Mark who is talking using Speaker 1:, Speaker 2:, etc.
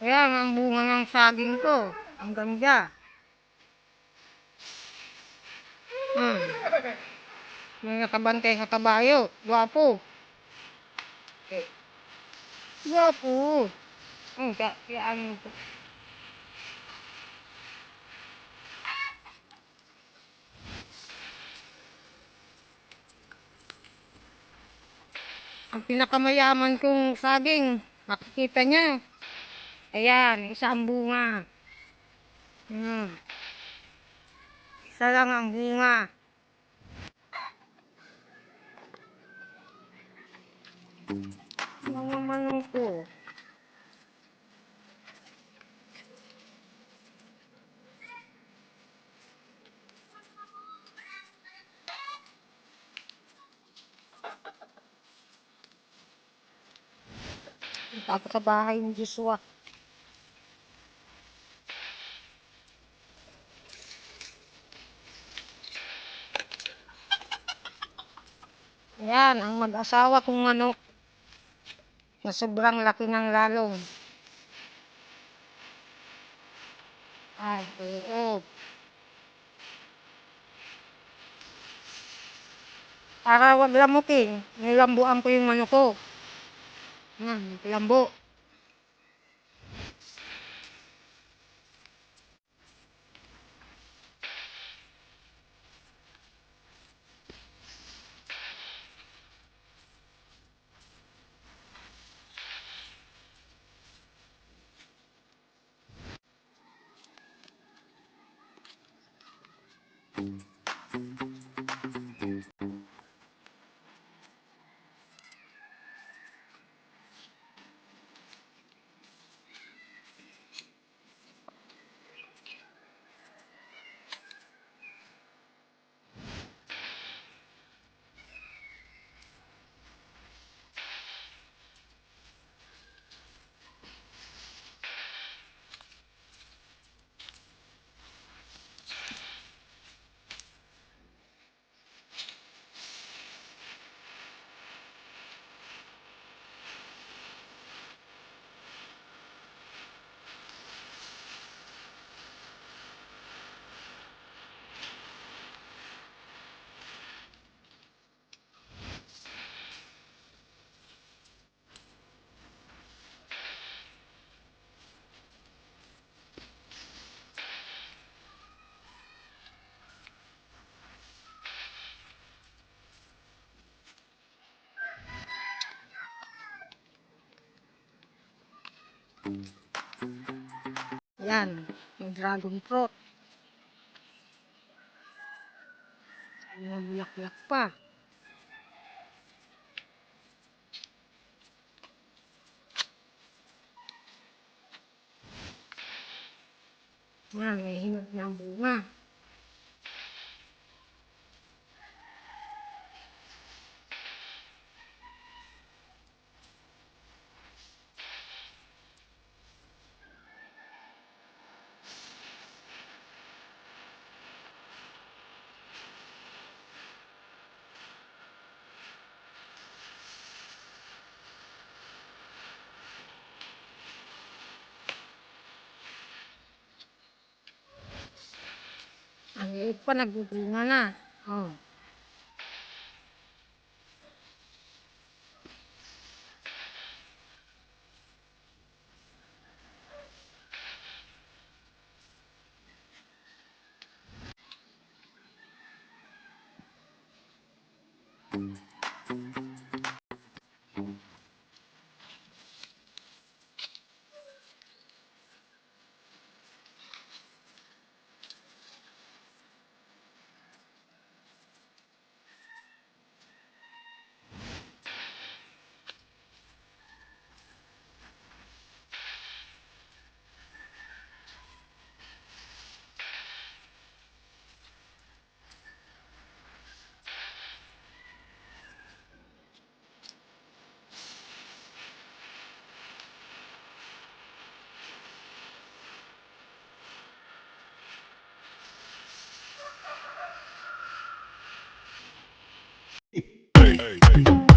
Speaker 1: Ayan ang bunga ng saging ko. Ang ganda. Hmm. May nakabantay sa kabayo. Gwapo. Gwapo. Hmm, kaya, kaya ano to. Ang pinakamayaman kong saging, makikita niya. Ayan, isang bunga. Hmm. Isa lang ang bunga. Mga manong ko. Ako sa bahay ni Joshua. Yan, ang mag-asawa kong manok. Na sobrang laki ng lalong. Ay, oo. Para wag lamukin, nilambuan ko yung manok ko. Yan, lambo. Thank you. Yan, yung dragon fruit. Ayan, bulaklak pa. Yan, may hinog ng bunga. ekpana gugu nana
Speaker 2: ho hey, hey.